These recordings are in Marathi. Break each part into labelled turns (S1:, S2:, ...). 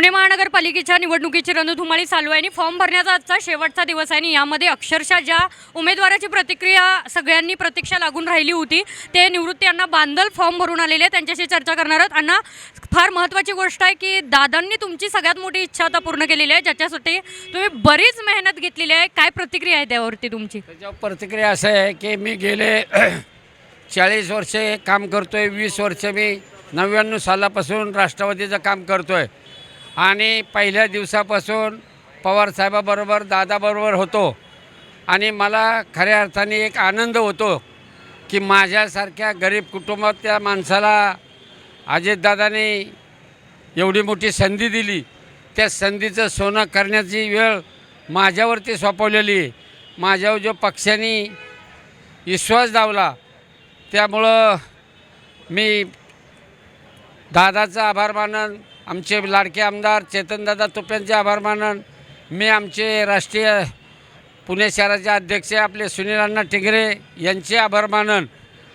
S1: पुणे महानगरपालिकेच्या निवडणुकीची रणधुमाळी चालू आहे आणि फॉर्म भरण्याचा आजचा शेवटचा दिवस आहे आणि यामध्ये अक्षरशः ज्या उमेदवाराची प्रतिक्रिया सगळ्यांनी प्रतीक्षा लागून राहिली होती ते निवृत्ती अण्णा बांधल फॉर्म भरून आलेले आहेत. त्यांच्याशी चर्चा करणार आहोत. अण्णा फार महत्त्वाची गोष्ट आहे की दादांनी तुमची सगळ्यात मोठी इच्छा आता पूर्ण केलेली आहे ज्याच्यासाठी तुम्ही बरीच मेहनत घेतलेली आहे. काय प्रतिक्रिया आहे त्यावरती तुमची?
S2: त्याच्यावर प्रतिक्रिया असं आहे की मी गेले चाळीस वर्षे काम करतो आहे वीस वर्ष मी नव्याण्णव सालापासून राष्ट्रवादीचं काम करतो आहे आणि पहिल्या दिवसापासून पवारसाहेबाबरोबर दादाबरोबर होतो. आणि मला खऱ्या अर्थाने एक आनंद होतो की माझ्यासारख्या गरीब कुटुंबातल्या माणसाला अजितदादाने एवढी मोठी संधी दिली. त्या संधीचं सोनं करण्याची वेळ माझ्यावरती सोपवलेली. माझ्यावर जो पक्षाने विश्वास दावला त्यामुळं मी दादाचं आभार मानन आमचे लाडके आमदार चेतनदादा तुप्यांचे आभार मानन मी आमचे राष्ट्रीय पुणे शहराचे अध्यक्ष आपले सुनील अण्णा टिंगरे यांचे आभार मानन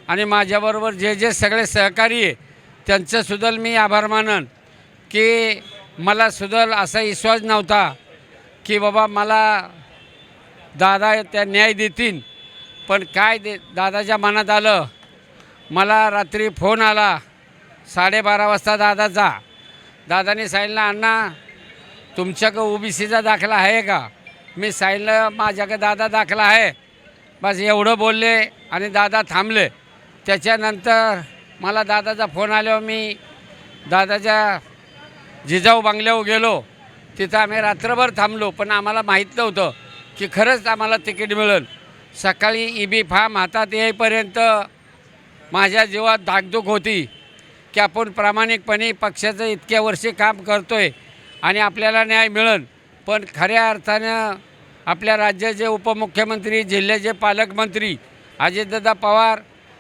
S2: आणि माझ्याबरोबर जे जे सगळे सहकारी आहे त्यांचं सुद्धा मी आभार मानन की मला सुद्धा असा विश्वास नव्हता की बाबा मला दादा त्या न्याय देतील. पण काय दे दादाच्या मनात आलं मला रात्री फोन आला साडेबारा वाजता दादाचा दादाने सांगितलं अण्णा तुमच्याकडं ओबीसीचा दाखला आहे का? मी सांगितलं माझ्याकडे दादा दाखला आहे. बस एवढं बोलले आणि दादा थांबले. त्याच्यानंतर मला दादाचा फोन आल्यावर मी दादाच्या जिजाऊ बांगल्यावर गेलो. तिथं आम्ही रात्रभर थांबलो पण आम्हाला माहीत नव्हतं की खरंच आम्हाला तिकीट मिळेल. सकाळी ई बी फार्म हातात येईपर्यंत माझ्या जीवात धाकधूक होती. की आपण प्रामाणिकपणे पक्षाचं इतक्या वर्षी काम करतो आहे आणि आपल्याला न्याय मिळेल. पण खऱ्या अर्थानं आपल्या राज्याचे उपमुख्यमंत्री जिल्ह्याचे पालकमंत्री अजितदादा पवार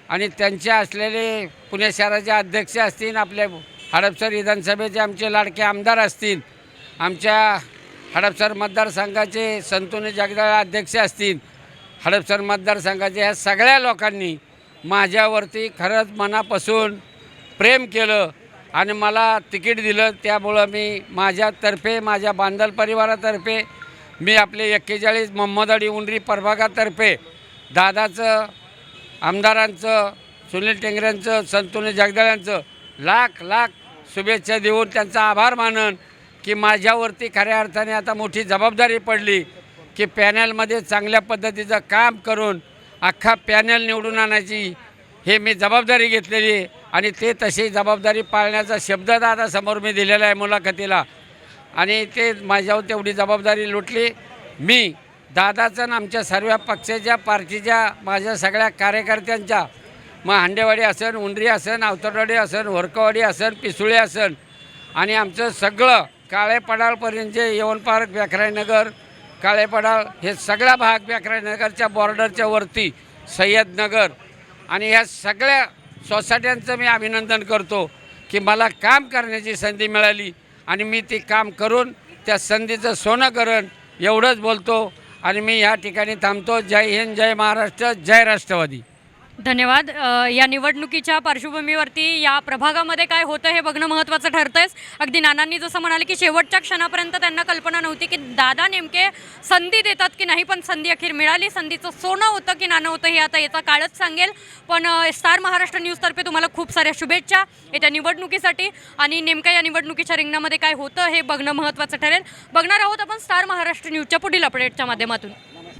S2: आणि त्यांचे असलेले पुणे शहराचे अध्यक्ष असतील आपले हडपसर विधानसभेचे आमचे लाडके आमदार असतील आमच्या हडपसर मतदारसंघाचे संतोनी जगदाळ अध्यक्ष असतील हडपसर मतदारसंघाच्या ह्या सगळ्या लोकांनी माझ्यावरती खरंच मनापासून प्रेम केलं आणि मला तिकीट दिलं. त्यामुळं मी माझ्यातर्फे माझ्या बांधल परिवारातर्फे मी आपले एक्केचाळीस मोहम्मद अडी उंडरी प्रभागातर्फे दादाचं आमदारांचं सुनील टेंगऱ्यांचं संतोनी जगदाळ्यांचं लाख लाख शुभेच्छा देऊन त्यांचा आभार मानन की माझ्यावरती खऱ्या अर्थाने आता मोठी जबाबदारी पडली की पॅनलमध्ये चांगल्या पद्धतीचं काम करून अख्खा पॅनल निवडून आणायची हे मी जबाबदारी घेतलेली आहे. आणि ते तशी जबाबदारी पाळण्याचा शब्द दादा समोर मी दिलेला आहे मुलाखतीला. आणि ते माझ्यावर तेवढी जबाबदारी लुटली. मी दादाचं आणि आमच्या सर्व पक्षाच्या पार्टीच्या माझ्या सगळ्या कार्यकर्त्यांच्या मग हांडेवाडी असन उंडरी असन अवतरवाडी असन वरकवाडी असन पिसुळे असन आणि आमचं सगळं काळे पडाळपर्यंतचे यवन पार्क व्याकरायनगर काळे पडाळ हे सगळा भाग व्याकरायनगरच्या बॉर्डरच्या वरती सय्यदनगर आणि ह्या सगळ्या सोसायट्यांचं मी अभिनंदन करतो की मला काम करण्याची संधी मिळाली आणि मी ती काम करून त्या संधीचं सोनं करण एवढंच बोलतो आणि मी ह्या ठिकाणी थांबतो. जय हिंद जय महाराष्ट्र जय राष्ट्रवादी.
S1: धन्यवाद. या निवडणुकीच्या पार्श्वभूमीवरती या प्रभागामध्ये काय होतं हे बघणं महत्त्वाचं ठरतंयच अगदी नानांनी जसं म्हणाले की शेवटच्या क्षणापर्यंत त्यांना कल्पना नव्हती की दादा नेमके संधी देतात की नाही पण संधी अखेर मिळाली. संधीचं सोनं होतं की नाणं होतं हे आता याचा काळच सांगेल. पण स्टार महाराष्ट्र न्यूजतर्फे तुम्हाला खूप साऱ्या शुभेच्छा येत्या निवडणुकीसाठी. आणि नेमक्या या निवडणुकीच्या रिंगणामध्ये काय होतं हे बघणं महत्त्वाचं ठरेल. बघणार आहोत आपण स्टार महाराष्ट्र न्यूजच्या पुढील अपडेटच्या माध्यमातून.